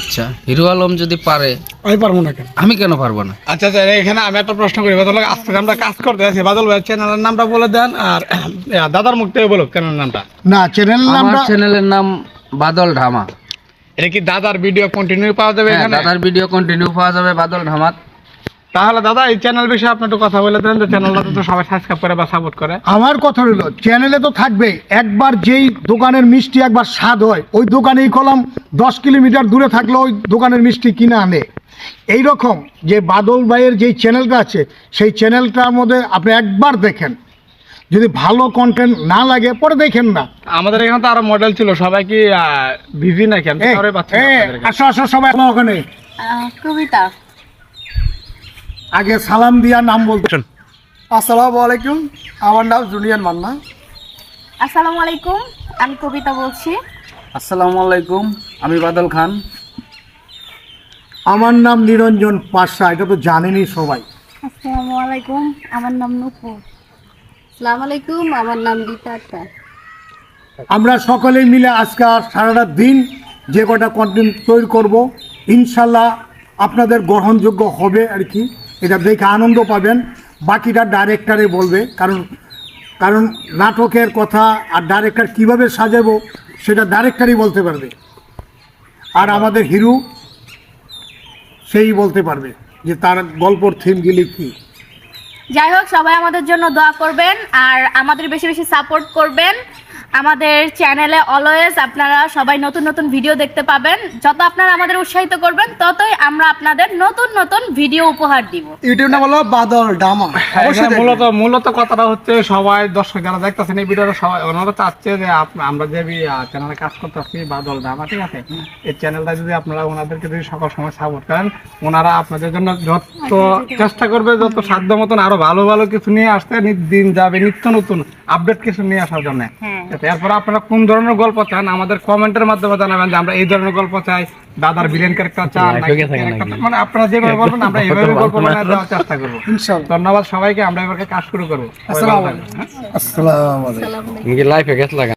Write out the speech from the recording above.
ইচ্ছা। হিরো আলম যদি পারে আমি পারব না কেন? আমি কেন পারব না? আচ্ছা স্যার এখানে আমি একটা প্রশ্ন করি। বাদল আজকে আমরা কাজ করতে আছি। বাদল ভাই চ্যানেলের নামটা বলে দেন আর দাদার মুখ থেকে বলো চ্যানেলের নামটা। না চ্যানেল আমার নামটা চ্যানেলের নাম বাদল ধামা এটা কি দাদার ভিডিও কন্টিনিউ পাওয়া যাবে হ্যাঁ, এখানে? দাদার ভিডিও কন্টিনিউ পাওয়া যাবে বাদল ধামাত তাহলে দাদা এই চ্যানেল বিষয়ে আপনি একটু কথা বলে দেন যে চ্যানেলটা তো সবাই সাবস্ক্রাইব করে বা সাপোর্ট করে। আমার কথা হলো চ্যানেলে তো থাকবে একবার যেই দোকানের মিষ্টি একবার স্বাদ হয় ওই দোকানেই কলম দশ কিলোমিটার দূরে থাকলে ওই দোকানের মিষ্টি কিনে আনে। এই রকম যে বাদল ভাইয়ের যেই চ্যানেলটা আছে সেই চ্যানেলটার মধ্যে আপনি একবার দেখেন। যদি ভালো কন্টেন্ট না লাগে পরে দেখেন না। আমাদের এখানে তো আরও মডেল ছিল সবাই কি বিজি নাকি? আমি আসো আসো সবাই। ওখানে কবিতা। আগে সালাম দিয়া নাম বলতে আসসালামু আলাইকুম। আমার নাম জুনিয়র মান্না। আসসালামু আলাইকুম আমি কবিতা বলছি। আসসালামু আলাইকুম আমি বাদল খান। আমার নাম নিরঞ্জন পাশা এটা তো জানেনই সবাই। আসসালামু আলাইকুম আমার নাম নুপুর। আসসালামু আলাইকুম আমার নাম আক্তার। আমরা সকলেই মিলে আজকে সারাটা দিন যে কটা কন্টেন্ট তৈরি করব ইনশাল্লাহ আপনাদের গ্রহণযোগ্য হবে আর কি। এটা দেখে আনন্দ পাবেন। বাকিটা ডাইরেক্টরে বলবে, কারণ কারণ নাটকের কথা আর ডাইরেক্টর কীভাবে সাজাবো, সেটা ডাইরেক্টরই বলতে পারবে। আর আমাদের হিরো, সেই বলতে পারবে যে তার গল্পর থিমগুলি কী। যাই হোক, সবাই আমাদের জন্য দোয়া করবেন, আর আমাদের বেশি বেশি সাপোর্ট করবেন। আমাদের চ্যানেলে অলওয়েজ আপনারা সবাই নতুন নতুন ভিডিও দেখতে পাবেন। যত আপনারা আমাদের উৎসাহিত করবেন ততই আমরা আপনাদের নতুন নতুন ভিডিও উপহার দিব। ইউটিউব নাম হলো বাদল ডামা। হ্যাঁ, অবশ্যই মূলত মূলত কথাটা হচ্ছে সবাই দর্শক যারা দেখতেছেন এই ভিডিওটা সবাই ওনারা চাচ্ছে যে আমরা যে চ্যানেলে কাজ করতেছি বাদল ডামা ঠিক আছে? এই চ্যানেলটা যদি আপনারা ওনাদেরকে যদি সকল সময় সাপোর্ট করেন ওনারা আপনাদের জন্য যত চেষ্টা করবে যত সাধ্য মতন আরও ভালো ভালো কিছু নিয়ে আসতে দিন যাবে নিত্য নতুন আপডেট কিছু নিয়ে আসার জন্য। হ্যাঁ এরপর আপনারা কোন ধরনের গল্প চান আমাদের কমেন্টের মাধ্যমে জানাবেন যে আমরা এই ধরনের গল্প চাই দাদার ভিলেন ক্যারেক্টার চান নাকি মানে আপনারা যেভাবে বলবেন আমরা এইভাবে গল্প বানায় দেওয়ার চেষ্টা করব। ইনশাআল্লাহ ধন্যবাদ সবাইকে আমরা এবার কাজ শুরু করব। আসসালামু আলাইকুম? আসসালামু আলাইকুম। আসসালামু আলাইকুম। লাইফে গেছ লাগা